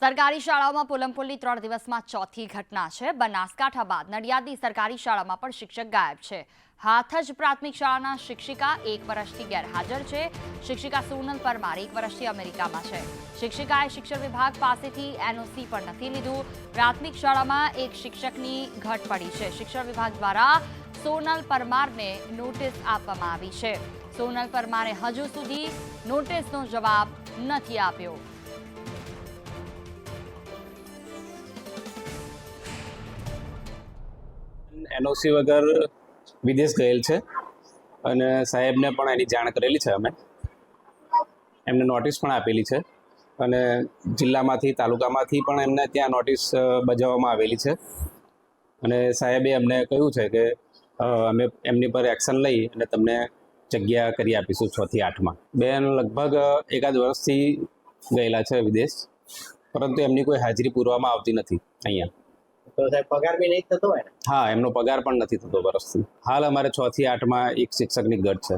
સરકારી શાળાઓમાં પુલમપુલની ત્રણ દિવસમાં ચોથી ઘટના છે. બનાસકાંઠા બાદ નડિયાદની સરકારી શાળામાં પણ શિક્ષક ગાયબ છે. હાથજ પ્રાથમિક શાળાના શિક્ષિકા એક વર્ષથી ગેરહાજર છે. શિક્ષિકા સોનલ પરમાર એક વર્ષથી અમેરિકામાં છે. શિક્ષિકાએ શિક્ષણ વિભાગ પાસેથી એનઓસી પણ નથી લીધું. પ્રાથમિક શાળામાં એક શિક્ષકની ઘટ પડી છે. શિક્ષણ વિભાગ દ્વારા સોનલ પરમારને નોટિસ આપવામાં આવી છે. સોનલ પરમારે હજુ સુધી નોટિસનો જવાબ નથી આપ્યો. એનઓસી વગર વિદેશ ગયેલ છે. અને સાહેબને પણ એની જાણ કરેલી છે અમે. એમને નોટિસ પણ આપેલી છે. અને જિલ્લામાંથી, તાલુકામાંથી પણ એમને ત્યાં નોટિસ બજાવવામાં આવેલી છે. અને સાહેબે અમને કહ્યું છે કે અમે એમની પર એક્શન લઈ અને તમને જગ્યા કરી આપીશું છથી આઠમાં. બેન લગભગ એકાદ વર્ષથી ગયેલા છે વિદેશ. પરંતુ એમની કોઈ હાજરી પૂરવામાં આવતી નથી અહીંયા. તો સાહેબ પગાર બી નહીં થતો હોય ને? હા, એમનો પગાર પણ નથી થતો વર્ષથી. હાલ અમારે છ થી આઠમાં એક શિક્ષકની ઘટ છે.